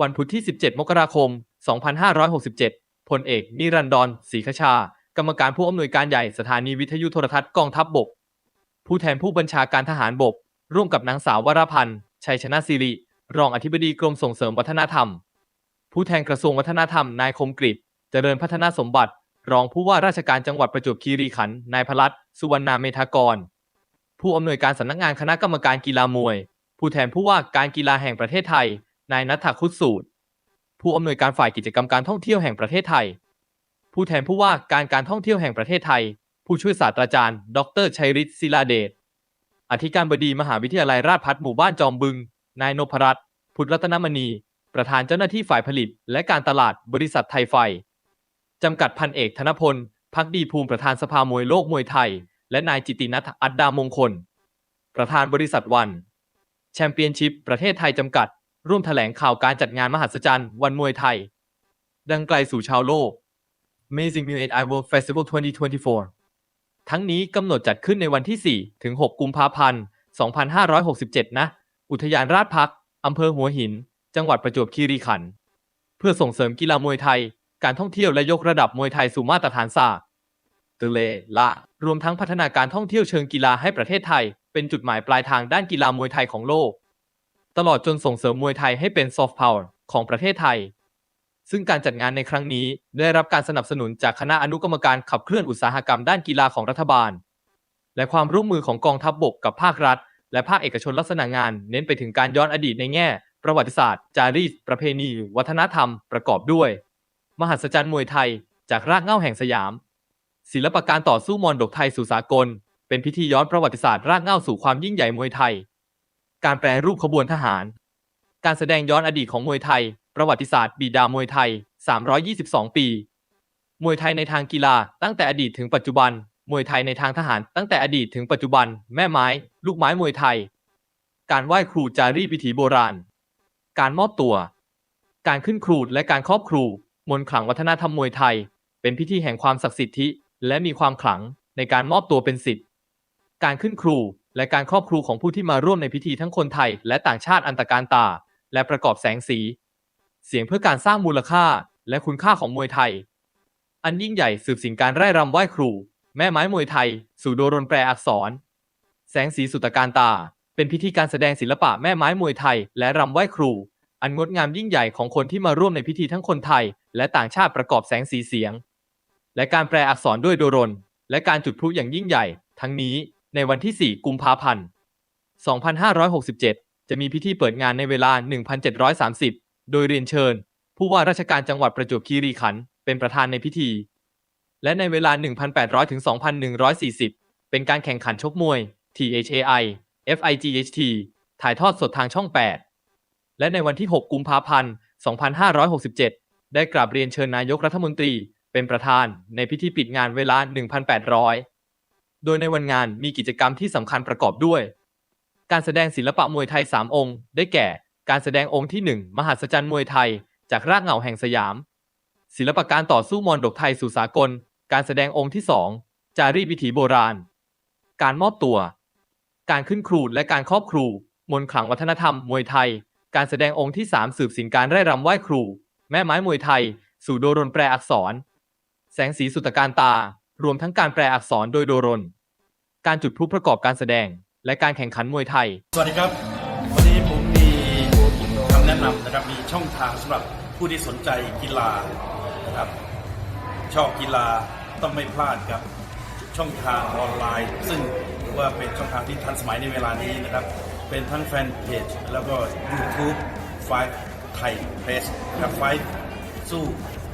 วันพุธที่ 17 มกราคม 2567 พลเอก นิรันดรศรีคชา กรรมการผู้อำนวยการใหญ่สถานีวิทยุโทรทัศน์กองทัพบบก ผู้แทนผู้บัญชาการทหารบก ร่วมกับนางสาววรพันธ์ ชัยชนะสิริ รองอธิบดีกรมส่งเสริมวัฒนธรรม ผู้แทนกระทรวงวัฒนธรรม นายคมกริตเจริญพัฒนาสมบัติ รองผู้ว่าราชการจังหวัดประจวบคีรีขันธ์ นายพลัดสุวรรณาเมธากร ผู้อำนวยการสำนักงานคณะกรรมการกีฬามวย ผู้แทนผู้ว่าการกีฬาแห่งประเทศไทย นายนัทคุตสูตร ผู้อำนวยการฝ่ายกิจกรรมการท่องเที่ยวแห่งประเทศไทย ผู้แทนผู้ว่าการการท่องเที่ยวแห่งประเทศไทย ผู้ช่วยศาสตราจารย์ ดรชัยฤทธิ์ศิลาเดช อธิการบดีมหาวิทยาลัยราชภัฏหมู่บ้านจอมบึง นายนพรัตน์พุทธรัตนมณี ประธานเจ้าหน้าที่ฝ่ายผลิต และการตลาดบริษัทไทยไฟจำกัดพันเอกธนพลพักดีภูมิประธานสภามวยโลกมวยไทย และนายจิตตินัทอัดดามงคล ประธานบริษัทวัน แชมเปี้ยนชิพประเทศไทยจำกัด ร่วมแถลงข่าวการจัดงานมหัศจรรย์วันมวยไทย ดังไกลสู่ชาวโลก Amazing m u s i World Festival 2024 ทั้งนี้กำหนดจัดขึ้นในวันที่ 4 ถึง 6 กุมภาพันธ์ 2567 นะ อุทยานราชพักอำเภอหัวหิน จังหวัดประจวบคีรีขันธ์เพื่อส่งเสริมกีฬามวยไทย การท่องเที่ยวและยกระดับมวยไทยสู่มาตรฐานสากลตเลละ รวมทั้งพัฒนาการท่องเที่ยวเชิงกีฬาให้ประเทศไทย เป็นจุดหมายปลายทางด้านกีฬามวยไทยของโลก ตลอดจนส่งเสริมมวยไทยให้เป็นซอฟต์พาวเวอร์ของประเทศไทย ซึ่งการจัดงานในครั้งนี้ได้รับการสนับสนุนจากคณะอนุกรรมการขับเคลื่อนอุตสาหกรรมด้านกีฬาของรัฐบาล และความร่วมมือของกองทัพบบกกับภาครัฐ และภาคเอกชนลักษณะงาน เน้นไปถึงการย้อนอดีตในแง่ ประวัติศาสตร์ จารีตประเพณี วัฒนธรรม ประกอบด้วย มหัศจรรย์มวยไทย จากรากเหง้าแห่งสยาม ศิลปการต่อสู้มรดกไทยสู่สากล เป็นพิธีย้อนประวัติศาสตร์รากเหง้าสู่ความยิ่งใหญ่มวยไทย การแปรรูปขบวนทหาร การแสดงย้อนอดีตของมวยไทย ประวัติศาสตร์ บิดามวยไทย 322 ปี มวยไทยในทางกีฬาตั้งแต่อดีตถึงปัจจุบัน มวยไทยในทางทหารตั้งแต่อดีตถึงปัจจุบัน แม่ไม้ ลูกไม้มวยไทย การไหว้ครูจารีตวิถีโบราณ การมอบตัว การขึ้นครูและการครอบครู มนขลังวัฒนธรรมมวยไทย เป็นพิธีแห่งความศักดิ์สิทธิและมีความขลังในการมอบตัวเป็นสิทธิ์ การขึ้นครู และการครอบครูของผู้ที่มาร่วมในพิธีทั้งคนไทย และต่างชาติอันตรการตา และประกอบแสงสี เสียงเพื่อการสร้างมูลค่าและคุณค่าของมวยไทย อันยิ่งใหญ่สืบสินการไร่รำไหว้ครู แม่ไม้มวยไทย สู่โดรนแปลอักษร แสงสีสุตการตา เป็นพิธีการแสดงศิลปะแม่ไม้มวยไทย และรำไหว้ครู อันงดงามยิ่งใหญ่ของคนที่มาร่วมในพิธีทั้งคนไทย และต่างชาติประกอบแสงสีเสียง และการแปลอักษรด้วยโดรนและการจุดพลุอย่างยิ่งใหญ่ ทั้งนี้ ในวันที่ 4 กุมภาพันธ์ 2567 จะมีพิธีเปิดงานในเวลา 1730 โดยเรียนเชิญ ผู้ว่าราชการจังหวัดประจวบคีรีขันธ์เป็นประธานในพิธี และในเวลา 1,800 ถึง 2,140 เป็นการแข่งขันชกมวย THAI FIGHT ถ่ายทอดสดทางช่อง 8 และในวันที่ 6 กุมภาพันธ์ 2567 ได้กราบเรียนเชิญนายกรัฐมนตรีเป็นประธานในพิธีปิดงานเวลา 1,800 โดยในวันงานมีกิจกรรมที่สำคัญประกอบด้วย การแสดงศิลปะมวยไทย 3 องค์ ได้แก่ การแสดงองค์ที่ 1 มหัศจรรย์มวยไทย จากรากเหง้าแห่งสยาม ศิลปะการต่อสู้มรดกไทยสู่สากล การแสดงองค์ที่ 2 จารีตวิถีโบราณ การมอบตัว การขึ้นครูและการครอบครู มนขลังวัฒนธรรมมวยไทย การแสดงองค์ที่ 3 สืบสินการไร่รำไหว้ครู แม่ไม้มวยไทย สู่โดรนแปลอักษร แสงสีสุตการตา รวมทั้งการแปลอักษรโดยโดรน การจุดพลุประกอบการแสดง และการแข่งขันมวยไทย สวัสดีครับ วันนี้ผมมีคำแนะนำนะครับมีช่องทางสำหรับผู้ที่สนใจกีฬานะครับชอบกีฬาต้องไม่พลาดกับช่องทางออนไลน์ ซึ่งถือว่าเป็นช่องทางที่ทันสมัยในเวลานี้นะครับ เป็นทั้งแฟนเพจแล้วก็ YouTube ไฟไทยเพรสนะครับไฟสู้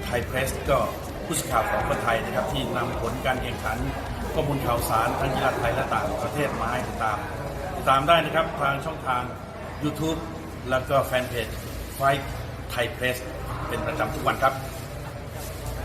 ไทยเพรสก็ ผู้สื่อข่าวของคนไทยนะครับ ที่นำผลการแข่งขันข้อมูลข่าวสารทั้งกีฬาไทยและต่างประเทศมาให้ติดตาม ติดตามได้นะครับทางช่องทาง YouTube แล้วก็แฟนเพจไฟไทยเพรสเป็นประจำทุกวันครับ